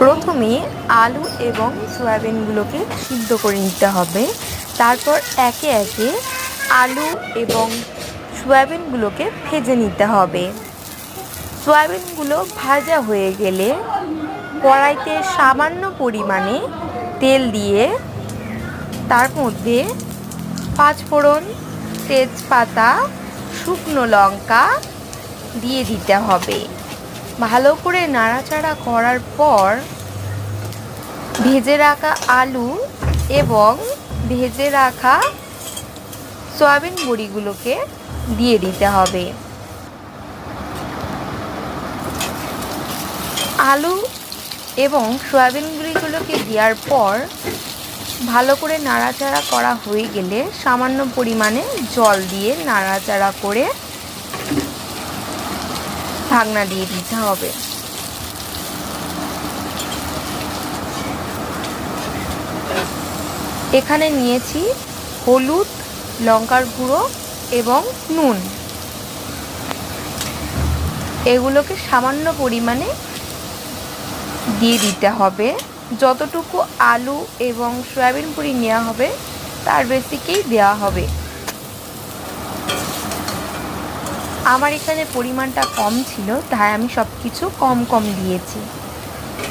প্রথমে আলু এবং সয়াবিনগুলোকে সিদ্ধ করে নিতে হবে। তারপর একে একে আলু এবং সয়াবিনগুলোকে ভেজে নিতে হবে। সয়াবিনগুলো ভাজা হয়ে গেলে কড়াইতে সামান্য পরিমাণে তেল দিয়ে তার মধ্যে পাঁচফোড়ন তেজপাতা, শুকনো লঙ্কা দিয়ে দিতে হবে। ভালো করে নাড়াচাড়া করার পর ভেজে রাখা আলু এবং ভেজে রাখা সয়াবিন বড়িগুলোকে দিয়ে দিতে হবে। আলু এবং সয়াবিন বড়িগুলোকে দেওয়ার পর ভালো করে নাড়াচাড়া করা হয়ে গেলে সামান্য পরিমাণে জল দিয়ে নাড়াচাড়া করে ঢাকনা দিয়ে দিতে হবে। এখানে নিয়েছি হলুদ, লঙ্কার গুঁড়ো এবং নুন। এগুলোকে সামান্য পরিমাণে দিয়ে দিতে হবে। যতটুকু আলু এবং সয়াবিন পুরি নেওয়া হবে, তার বেশিকেই দেওয়া হবে। আমার এখানে পরিমাণটা কম ছিল, তাই আমি সব কিছু কম কম দিয়েছি।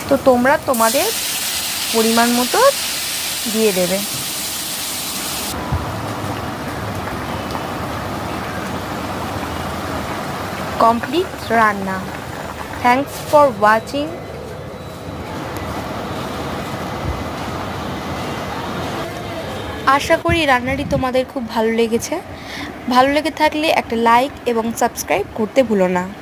তো তোমরা তোমাদের পরিমাণ মতো দিয়ে দেবে। কমপ্লিট রান্না। থ্যাংকস ফর ওয়াচিং আশা করি রান্নাটি তোমাদের খুব ভালো লেগেছে। ভালো লেগে থাকলে একটা লাইক এবং সাবস্ক্রাইব করতে ভুলো না।